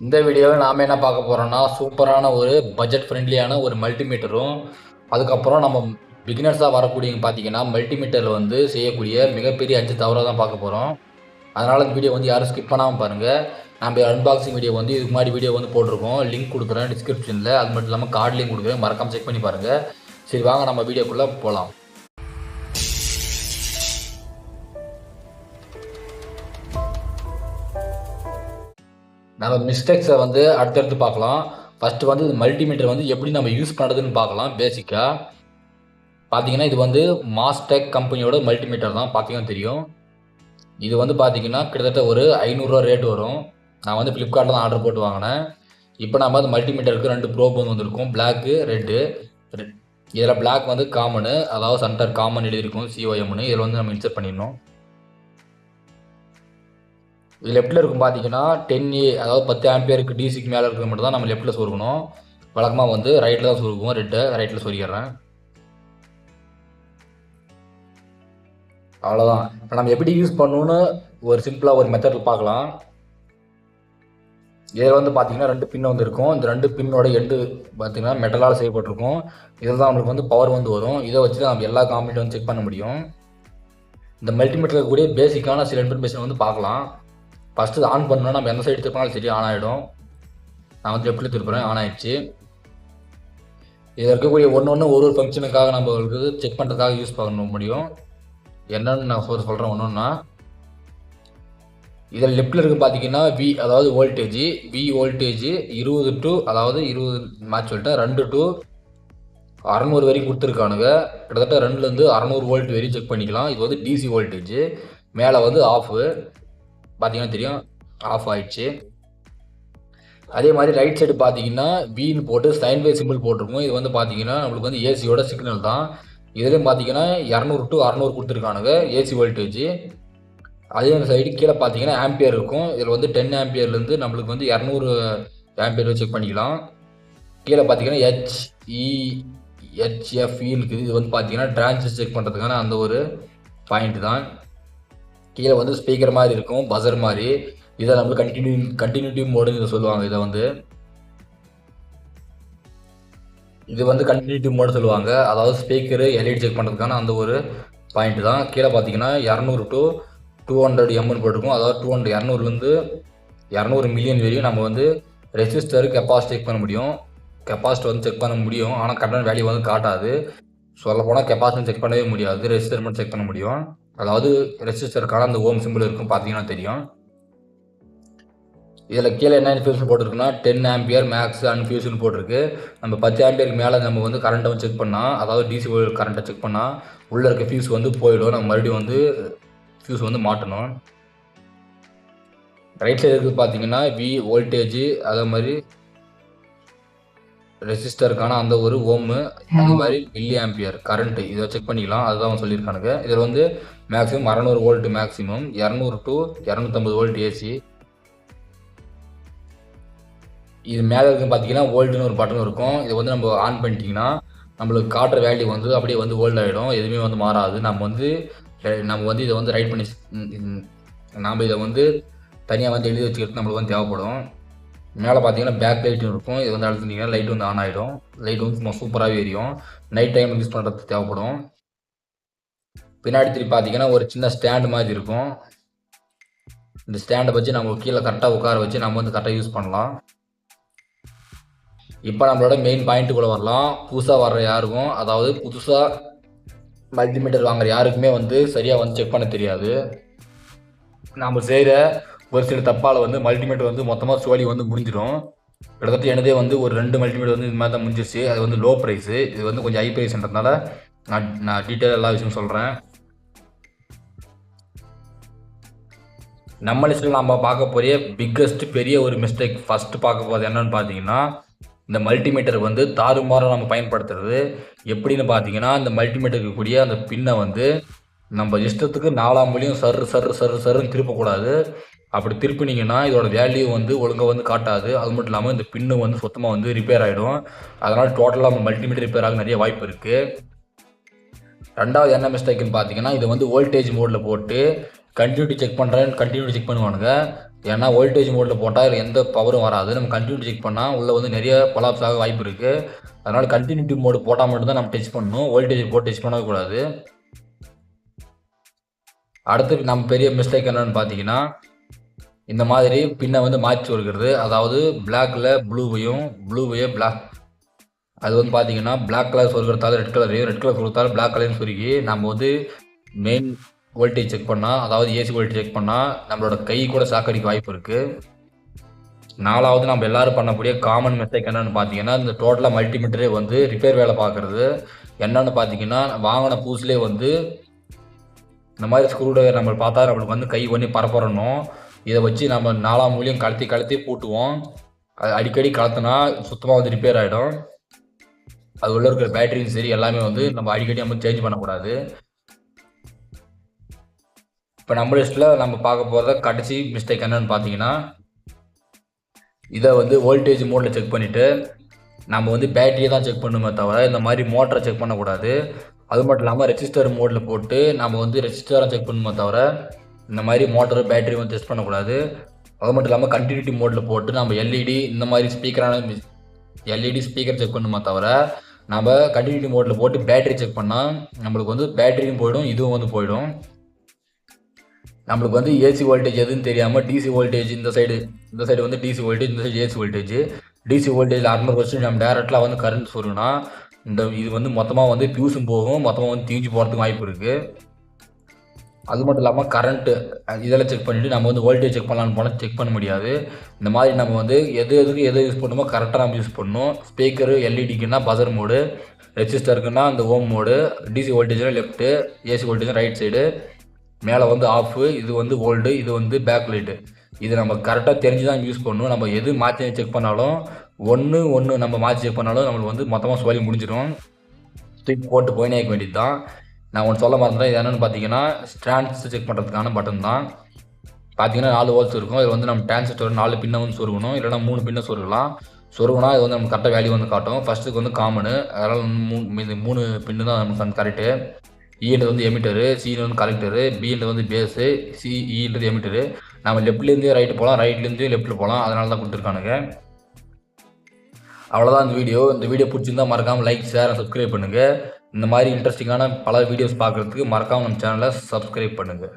இந்த வீடியோவில் நாம் என்ன பார்க்க போகிறோம்னா சூப்பரான ஒரு பட்ஜெட் ஃப்ரெண்ட்லியான ஒரு மல்டிமீட்டரும் அதுக்கப்புறம் நம்ம பிகினர்ஸாக வரக்கூடியவங்க பார்த்தீங்கன்னா மல்டிமீட்டரில் வந்து செய்யக்கூடிய மிகப்பெரிய அஞ்சு தவறாக தான் பார்க்க போகிறோம் அதனால் இந்த வீடியோ வந்து யாரும் ஸ்கிப் பண்ணாமல் பாருங்கள் நம்ம அன்பாக்சிங் வீடியோ வந்து இதுக்கு முன்னாடி வீடியோ வந்து போட்டிருக்கோம். லிங்க் கொடுக்குறேன் டிஸ்கிரிப்ஷனில் அது மட்டும் இல்லாமல் கார்டு லிங்க் கொடுக்குறேன். மறக்காமல் செக் பண்ணி பாருங்கள் சரி வாங்க நம்ம வீடியோக்குள்ளே போகலாம் நம்ம மிஸ்டேக்ஸை வந்து அடுத்தடுத்து பார்க்கலாம். ஃபஸ்ட்டு வந்து மல்டிமீட்டர் வந்து எப்படி நம்ம யூஸ் பண்ணுறதுன்னு பார்க்கலாம் பேசிக்காக பார்த்தீங்கன்னா இது வந்து மாஸ்டெக் கம்பெனியோட மல்டிமீட்டர் தான் பார்த்தீங்கன்னா தெரியும். இது வந்து பார்த்தீங்கன்னா கிட்டத்தட்ட ஒரு ஐநூறுரூவா ரேட் வரும். நான் வந்து ஃப்ளிப்கார்ட்டில் தான் ஆர்டர் போட்டு வாங்கினேன். இப்போ நம்ம வந்து மல்டிமீட்டருக்கு ரெண்டு ப்ரோப் வந்து வந்திருக்கும் பிளாக்கு ரெட்டு இதில் பிளாக் வந்து காமனு அதாவது சென்டர் காமன் எழுதியிருக்கும் சிஓஎம்னு இதில் வந்து நம்ம இன்சர்ட் பண்ணிடணும். லெஃப்ட்டில் இருக்கும் பார்த்தீங்கன்னா டென் ஏ அதாவது பத்து ஆம்பியருக்கு டிசிக்கு மேலே இருக்கிற மட்டும் தான் நம்ம லெஃப்ட்டில் சொருக்கணும் வழக்கமாக வந்து ரைட்டில் தான் சொருக்குவோம் ரெட்டை ரைட்டில் சொருகிடுறேன். அவ்வளோதான் இப்போ நம்ம எப்படி யூஸ் பண்ணணும்னு ஒரு சிம்பிளாக ஒரு மெத்தடில் பார்க்கலாம். இதில் வந்து பார்த்தீங்கன்னா ரெண்டு பின் வந்து இருக்கும். இந்த ரெண்டு பின்னோட எண்டு பார்த்தீங்கன்னா மெட்டலால் செய்யப்பட்டிருக்கும். இதில் தான் நம்மளுக்கு வந்து பவர் வந்து வரும். இதை வச்சு தான் நம்ம எல்லா காம்பனண்ட் வந்து செக் பண்ண முடியும். இந்த மல்டிமீட்டர் இருக்கக்கூடிய பேசிக்கான சில இன்ஃபர்மேஷன் வந்து பார்க்கலாம். ஃபஸ்ட்டு ஆன் பண்ணோன்னா நம்ம எந்த சைடு திருப்பினாலும் சரி ஆன் ஆகிடும் நான் வந்து எப்படி திருப்புறேன்? ஆன் ஆயிடுச்சு. இதில் இருக்கக்கூடிய ஒன்று ஒன்று ஒரு ஒரு ஃபங்க்ஷனுக்காக நம்மளுக்கு செக் பண்ணுறதுக்காக யூஸ் பண்ண முடியும். என்னன்னு நான் சொல்ல சொல்கிறேன் ஒன்றுன்னா இதில் லெஃப்ட்டில் இருக்கு பார்த்தீங்கன்னா வி அதாவது வோல்டேஜ் வி வோல்டேஜ் இருபது டு அதாவது இருபது மேட்ச் சொல்லிட்டேன் ரெண்டு டு அறநூறு வரைக்கும் கொடுத்துருக்கானுங்க. கிட்டத்தட்ட ரெண்டுலேருந்து அறநூறு வோல்ட் வரையும் செக் பண்ணிக்கலாம். இது வந்து டிசி வோல்டேஜ் மேலே வந்து ஆஃபு பார்த்தீங்கன்னா தெரியும். ஆஃப் ஆயிடுச்சு. அதே மாதிரி ரைட் சைடு பார்த்தீங்கன்னா வீன் போட்டு சைன் வே சிம்பிள் போட்டிருக்கும். இது வந்து பார்த்தீங்கன்னா நம்மளுக்கு வந்து ஏசியோட சிக்னல் தான். இதுலேயும் பார்த்தீங்கன்னா இரநூறு டு அறநூறு கொடுத்துருக்கானுங்க ஏசி வோல்டேஜ் அதே சைடு கீழே பார்த்தீங்கன்னா ஆம்பியர் இருக்கும். இதில் வந்து டென் ஆம்பியர்லேருந்து நம்மளுக்கு வந்து இரநூறு ஆம்பியர் செக் பண்ணிக்கலாம். கீழே பார்த்தீங்கன்னா ஹெச்இ e, e ஹெச்எஃப்இ இருக்குது. இது வந்து பார்த்தீங்கன்னா டிரான்சஸ் செக் பண்ணுறதுக்கான அந்த ஒரு பாயிண்ட் தான். கீழே வந்து ஸ்பீக்கர் மாதிரி இருக்கும் பசர் மாதிரி. இதை நம்ம கண்டினியூ கண்டினியூட்டி மோடுன்னு இதை சொல்லுவாங்க இதை வந்து. இது வந்து கண்டினியூட்டி மோடு சொல்லுவாங்க. அதாவது ஸ்பீக்கரு எல்இடி செக் பண்ணுறதுக்கான அந்த ஒரு பாயிண்ட் தான். கீழே பார்த்தீங்கன்னா இரநூறு டு டூ ஹண்ட்ரட் எம்என் போட்டிருக்கும். அதாவது டூ ஹண்ட்ரட் இரநூறுலேருந்து இரநூறு மில்லியன் வரையும் நம்ம வந்து ரெசிஸ்டர் கெப்பாசிட்டி செக் பண்ண முடியும். கெப்பாசிட்டி வந்து செக் பண்ண முடியும். ஆனால் கரெக்டான வேல்யூ வந்து காட்டாது. சொல்லப்போனால் கெப்பாசிட்டி செக் பண்ணவே முடியாது. ரெசிஸ்டர் மட்டும் செக் பண்ண முடியும். அதாவது ரெசிஸ்டருக்கான அந்த ஓம் சிம்பிள் இருக்கும் பார்த்தீங்கன்னா தெரியும். இதில் கீழே என்ன இன்ஃபியூஷன் போட்டிருக்குன்னா டென் ஆம்பியர் மேக்ஸ் அன்ஃபியூஷன் போட்டிருக்கு. நம்ம பத்து ஆம்பியருக்கு மேலே நம்ம வந்து கரண்ட்டை வந்து செக் பண்ணால் அதாவது டிசி கரண்ட்டை செக் பண்ணால் உள்ளே இருக்க ஃபியூஸ் வந்து போயிடும். நம்ம மறுபடியும் வந்து ஃபியூஸ் வந்து மாட்டணும். ரைட் சைடு இருக்குது பார்த்தீங்கன்னா வி வோல்டேஜ் அதே மாதிரி ரெசிஸ்டருக்கான அந்த ஒரு ஓமு அது மாதிரி மில்லி ஆம்பியர் கரண்ட்டு இதை செக் பண்ணிக்கலாம். அதுதான் அவன் சொல்லியிருக்கானுங்க. இதில் வந்து மேக்ஸிமம் அறநூறு வோல்ட் மேக்ஸிமம் இரநூறு டு இரநூத்தம்பது வோல்ட் ஏசி இது மேலே இருக்கு பார்த்தீங்கன்னா வோல்டுன்னு ஒரு பட்டன் இருக்கும். இதை வந்து நம்ம ஆன் பண்ணிட்டீங்கன்னா நம்மளுக்கு காட்டுற வேல்யூ வந்து அப்படியே வந்து ஓல்ட் ஆகிடும் எதுவுமே வந்து மாறாது. நம்ம வந்து நம்ம வந்து இதை வந்து ரைட் பண்ணி நாம் இதை வந்து தனியாக வந்து எழுதி வச்சுக்கிறது நம்மளுக்கு வந்து தேவைப்படும். மேலே பார்த்தீங்கன்னா பேக் லைட்டும் இருக்கும். இது வந்து அழுத்தினீங்கன்னா லைட் வந்து ஆன் ஆகிடும் லைட் வந்து சும்மா சூப்பராகவே எரியும். நைட் டைம் யூஸ் பண்ணுறதுக்கு தேவைப்படும். பின்னாடி திருப்பி பார்த்தீங்கன்னா ஒரு சின்ன ஸ்டாண்டு மாதிரி இருக்கும். இந்த ஸ்டாண்டை வச்சு நம்ம கீழே கரெக்டாக உட்கார வச்சு நம்ம வந்து கரெக்டாக யூஸ் பண்ணலாம். இப்போ நம்மளோட மெயின் பாயிண்ட்டுக்குள்ளே வரலாம். புதுசாக வர்ற யாருக்கும் அதாவது புதுசாக மல்டிமீட்டர் வாங்குற யாருக்குமே வந்து சரியாக வந்து செக் பண்ண தெரியாது. நாம் செய்கிற ஒரு சில தப்பால் வந்து மல்டிமீட்டர் வந்து மொத்தமாக சோழி வந்து முடிஞ்சிடும். கிட்டத்தட்ட எனதே வந்து ஒரு ரெண்டு மல்டிமீட்டர் வந்து இது மாதிரி தான் முடிஞ்சிருச்சு. அது வந்து லோ ப்ரைஸு இது வந்து கொஞ்சம் ஹை ப்ரைஸ்ன்றதுனால நான் நான் டீட்டெயில் எல்லா விஷயம் சொல்கிறேன் நம்ம லிஸ்ட்டில் நம்ம பார்க்க போகிற பிக்கஸ்ட் பெரிய ஒரு மிஸ்டேக் ஃபஸ்ட்டு பார்க்க போகிறது என்னன்னு பார்த்தீங்கன்னா இந்த மல்டிமீட்டர் வந்து தாறுமாறாக நம்ம பயன்படுத்துறது. எப்படின்னு பார்த்தீங்கன்னா இந்த மல்டிமீட்டருக்கு கூடிய அந்த பின்னை வந்து நம்ம இஷ்டத்துக்கு நாலாம் மொழியும் சரு சரு சரு சருன்னு திருப்பக்கூடாது. அப்படி திருப்பினீங்கன்னா இதோட வேல்யூ வந்து ஒழுங்காக வந்து காட்டாது. அது மட்டும் இல்லாமல் இந்த பின்னு வந்து சுத்தமாக வந்து ரிப்பேர் ஆகிடும் அதனால் டோட்டலாக மல்டிமீட்டர் ரிப்பேர் ஆக நிறைய வாய்ப்பு இருக்குது ரெண்டாவது என்ன மிஸ்டேக்குன்னு பார்த்தீங்கன்னா இதை வந்து வோல்டேஜ் மோடில் போட்டு கண்டினியூட்டி செக் பண்ணுறேன் கண்டினியூட்டி செக் பண்ணுவானுங்க. ஏன்னா வோல்டேஜ் மோடில் போட்டால் எந்த பவரும் வராது. நம்ம கண்டினியூட்டி செக் பண்ணால் உள்ளே வந்து நிறைய கொலாப்ஸ் ஆக வாய்ப்பு இருக்குது அதனால் கண்டினியூட்டி மோடு போட்டால் மட்டும்தான் நம்ம டச் பண்ணணும். வோல்டேஜ் போட்டு டச் பண்ணக்கூடாது அடுத்து நம்ம பெரிய மிஸ்டேக் என்னென்னு பார்த்தீங்கன்னா இந்த மாதிரி பின்னை வந்து மாற்றி வருகிறது. அதாவது பிளாக்ல ப்ளூவையும் ப்ளூவையும் பிளாக் அது வந்து பார்த்தீங்கன்னா பிளாக் கலர் சொருக்கிறதால ரெட் கலரையும் ரெட் கலர் சொருக்கிறதால பிளாக் கலரையும் சொருகி நம்ம வந்து மெயின் வோல்டேஜ் செக் பண்ணால் அதாவது ஏசி வோல்டேஜ் செக் பண்ணால் நம்மளோட கை கூட சாக்கடிக்க வாய்ப்பு இருக்குது நாலாவது நம்ம எல்லாரும் பண்ணக்கூடிய காமன் மிஸ்டேக் என்னென்னு பார்த்தீங்கன்னா இந்த டோட்டலாக மல்டிமீட்டரே வந்து ரிப்பேர் வேலை பார்க்குறது என்னென்னு பார்த்தீங்கன்னா வாங்கின புதுசுலேயே வந்து இந்த மாதிரி ஸ்க்ரூ டிரைவர் நம்ம பார்த்தா நம்மளுக்கு வந்து கை பண்ணி பரப்புறணும் இதை வச்சு நம்ம நாலாம் மூலியம் கலத்தி கலத்தி பூட்டுவோம். அது அடிக்கடி கலத்துனா சுத்தமாக வந்து ரிப்பேர் ஆகிடும் அது உள்ள இருக்கிற பேட்டரியும் சரி எல்லாமே வந்து நம்ம அடிக்கடி நம்ம சேஞ்ச் பண்ணக்கூடாது. இப்போ நம்ம லிஸ்ட்டில் நம்ம பார்க்க போகிறத கடைசி மிஸ்டேக் என்னன்னு பார்த்தீங்கன்னா இதை வந்து வோல்டேஜ் மோடில் செக் பண்ணிவிட்டு நம்ம வந்து பேட்டரியை தான் செக் பண்ணுமே தவிர இந்த மாதிரி மோட்டரை செக் பண்ணக்கூடாது. அது மட்டும் இல்லாமல் ரெஜிஸ்டர் மோடில் போட்டு நம்ம வந்து ரெஜிஸ்டராக செக் பண்ணுமே தவிர இந்த மாதிரி மோட்டர் பேட்டரி வந்து டெஸ்ட் பண்ணக்கூடாது. அது மட்டும் இல்லாமல் கண்டினியூட்டி மோடில் போட்டு நம்ம எல்இடி இந்த மாதிரி ஸ்பீக்கரான எல்இடி ஸ்பீக்கர் செக் பண்ணுமா தவிர நம்ம கண்டினியூட்டி மோடில் போட்டு பேட்டரி செக் பண்ணால் நம்மளுக்கு வந்து பேட்டரியும் போயிடும் இதுவும் வந்து போயிடும். நம்மளுக்கு வந்து ஏசி வோல்டேஜ் எதுன்னு தெரியாமல் டிசி வோல்டேஜ் இந்த சைடு இந்த சைடு வந்து டிசி வோல்டேஜ் இந்த side AC voltage DC voltage அறுநூறு வருஷம் நம்ம டேரெக்டாக வந்து கரண்ட் சொல்லுன்னா இந்த இது வந்து மொத்தமாக வந்து பியூஸும் போகும் மொத்தமாக வந்து தீஞ்சு போகிறதுக்கு வாய்ப்பு இருக்குது அது மட்டும் இல்லாமல் கரண்ட்டு இதெல்லாம் செக் பண்ணிவிட்டு நம்ம வந்து வோல்டேஜ் செக் பண்ணலான்னு போனால் செக் பண்ண முடியாது. இந்த மாதிரி நம்ம வந்து எது எதுக்கு எது யூஸ் பண்ணுமோ கரெக்டாக நம்ம யூஸ் பண்ணணும். ஸ்பீக்கரு எல்இடிக்குன்னா பசர் மோடு ரெஜிஸ்டருக்குன்னா அந்த ohm mode DC வோல்டேஜில் left AC voltage right side மேலே வந்து ஆஃபு இது வந்து ஓல்டு இது வந்து பேக் லைட்டு இது நம்ம கரெக்டாக தெரிஞ்சு தான் யூஸ் பண்ணணும். நம்ம எது மாற்றி செக் பண்ணாலும் ஒன்று ஒன்று நம்ம மாற்றி செக் பண்ணாலும் நம்மளுக்கு வந்து மொத்தமாக சொல்லி முடிஞ்சிடும். தூக்கி போட்டு போயினே இருக்க வேண்டியது தான் நான் ஒன்று சொல்ல மறந்துட்டேன். இது என்னென்னு பார்த்தீங்கன்னா ஸ்ட்ராண்ட்ஸ் செக் பண்ணுறதுக்கான பட்டன் தான். பார்த்தீங்கன்னா நாலு ஹோல்ஸ் இருக்கும். இது வந்து நம்ம டிரான்சிஸ்டர் நாலு பின்னை வந்து சொருகணும். இல்லைனா மூணு பின்னை சொருகலாம். சொருகுனா இது வந்து நம்ம கரெக்டாக வேல்யூ வந்து காட்டும். ஃபஸ்ட்டுக்கு வந்து காமனு அதனால் மூணு மூணு பின்னு தான் நமக்கு கரெக்டு இன்றது வந்து எமிட்டரு e சீன் வந்து கலெக்டரு பின்றது வந்து பேஸு சி இன்றது எமிட்டரு நம்ம லெஃப்ட்லேருந்தே ரைட்டு போகலாம் ரைட்லேருந்து லெஃப்ட்டில் போகலாம் அதனால தான் கொடுத்துருக்கானுங்க. அவ்வளோதான் இந்த வீடியோ. இந்த வீடியோ பிடிச்சிருந்தா மறக்காமல் லைக் ஷேர் சப்ஸ்கிரைப் பண்ணுங்கள் இந்த மாதிரி இன்ட்ரெஸ்டிங்கான பல வீடியோஸ் பார்க்குறதுக்கு மறக்காமல் நம்ம சேனலை சப்ஸ்கிரைப் பண்ணுங்கள்